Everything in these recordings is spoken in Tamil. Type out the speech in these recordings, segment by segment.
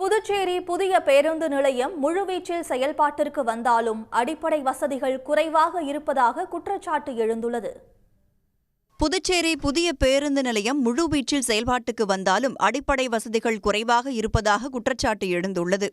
புதுச்சேரி புதிய பேருந்து நிலையம் முழுவீச்சில் செயல்பாட்டிற்கு வந்தாலும் அடிப்படை வசதிகள் குறைவாக இருப்பதாக குற்றச்சாட்டு எழுந்துள்ளது. புதுச்சேரி புதிய பேருந்து நிலையம் முழுவீச்சில் செயல்பாட்டுக்கு வந்தாலும் அடிப்படை வசதிகள் குறைவாக இருப்பதாக குற்றச்சாட்டு எழுந்துள்ளது.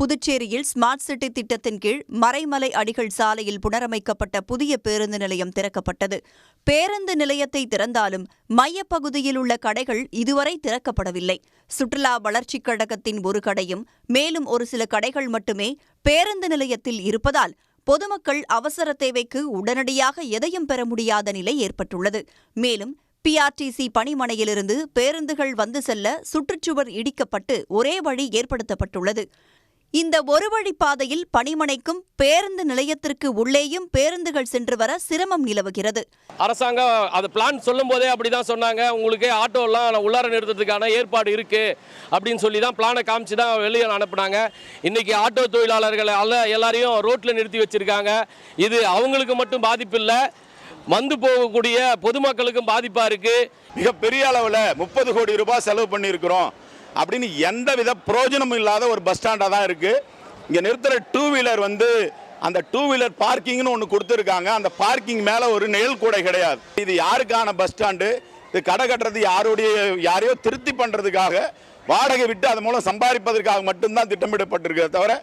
புதுச்சேரியில் ஸ்மார்ட் சிட்டி திட்டத்தின் கீழ் மறைமலை அடிகள் சாலையில் புனரமைக்கப்பட்ட புதிய பேருந்து நிலையம் திறக்கப்பட்டது. பேருந்து நிலையத்தை திறந்தாலும் மையப்பகுதியில் உள்ள கடைகள் இதுவரை திறக்கப்படவில்லை. சுற்றுலா வளர்ச்சிக் கழகத்தின் ஒரு கடையும் மேலும் ஒரு சில கடைகள் மட்டுமே பேருந்து நிலையத்தில் இருப்பதால் பொதுமக்கள் அவசர தேவைக்கு உடனடியாக எதையும் பெற முடியாத நிலை ஏற்பட்டுள்ளது. மேலும் பிஆர்டிசி பணிமனையிலிருந்து பேருந்துகள் வந்து செல்ல சுற்றுச்சுவர் இடிக்கப்பட்டு ஒரே வழி ஏற்படுத்தப்பட்டுள்ளது. இந்த ஒரு வழி பாதையில் பணிமனைக்கும் பேருந்து நிலையத்திற்கு உள்ளேயும் பேருந்துகள் சென்று வர சிரமம் நிலவுகிறது. அரசாங்கம் அது பிளான் சொல்லும் போதே அப்படி தான் சொன்னாங்க உங்களுக்கு ஆட்டோலாம் உள்ளார நிறுத்தத்துக்கான ஏற்பாடு இருக்கு அப்படின்னு சொல்லி தான் பிளானை காமிச்சு தான் வெளியே அனுப்புனாங்க. இன்னைக்கு ஆட்டோ தொழிலாளர்களை அல்ல எல்லாரையும் ரோட்டில் நிறுத்தி வச்சிருக்காங்க. இது அவங்களுக்கு மட்டும் பாதிப்பு இல்லை வந்து போகக்கூடிய பொதுமக்களுக்கும் பாதிப்பாக இருக்கு. மிக பெரிய அளவில் முப்பது கோடி ரூபாய் செலவு பண்ணியிருக்கிறோம். அப்படின்னு எந்த வித பிரயோஜனமும் இல்லாத ஒரு பஸ் ஸ்டாண்டாக தான் இருக்குது இங்கே நிறுத்துகிற டூ வீலர் வந்து அந்த டூ வீலர் பார்க்கிங்னு ஒன்று கொடுத்துருக்காங்க. அந்த பார்க்கிங் மேலே ஒரு நிழல் கூடை கிடையாது. இது யாருக்கான பஸ் ஸ்டாண்டு? இது கடை கட்டுறது யாருடைய யாரையோ திருப்தி பண்ணுறதுக்காக வாடகை விட்டு அது மூலம் சம்பாதிப்பதற்காக மட்டும்தான் திட்டமிடப்பட்டிருக்கிறத தவிர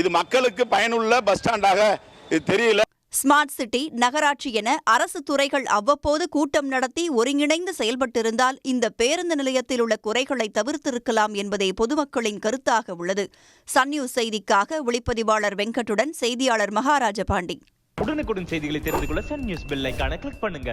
இது மக்களுக்கு பயனுள்ள பஸ் ஸ்டாண்டாக இது தெரியல. ஸ்மார்ட் சிட்டி நகராட்சி என அரசு துறைகள் அவ்வப்போது கூட்டம் நடத்தி ஒருங்கிணைந்து செயல்பட்டிருந்தால் இந்த பேருந்து நிலையத்தில் உள்ள குறைகளை தவிர்த்திருக்கலாம் என்பதே பொதுமக்களின் கருத்தாக உள்ளது. சன் நியூஸ் செய்திக்காக ஒளிப்பதிவாளர் வெங்கட்டுடன் செய்தியாளர் மகாராஜ பாண்டி உடனுக்குடன் செய்திகளை தெரிந்து கொள்ள சன் நியூஸ் பெல் கிளிக் பண்ணுங்க.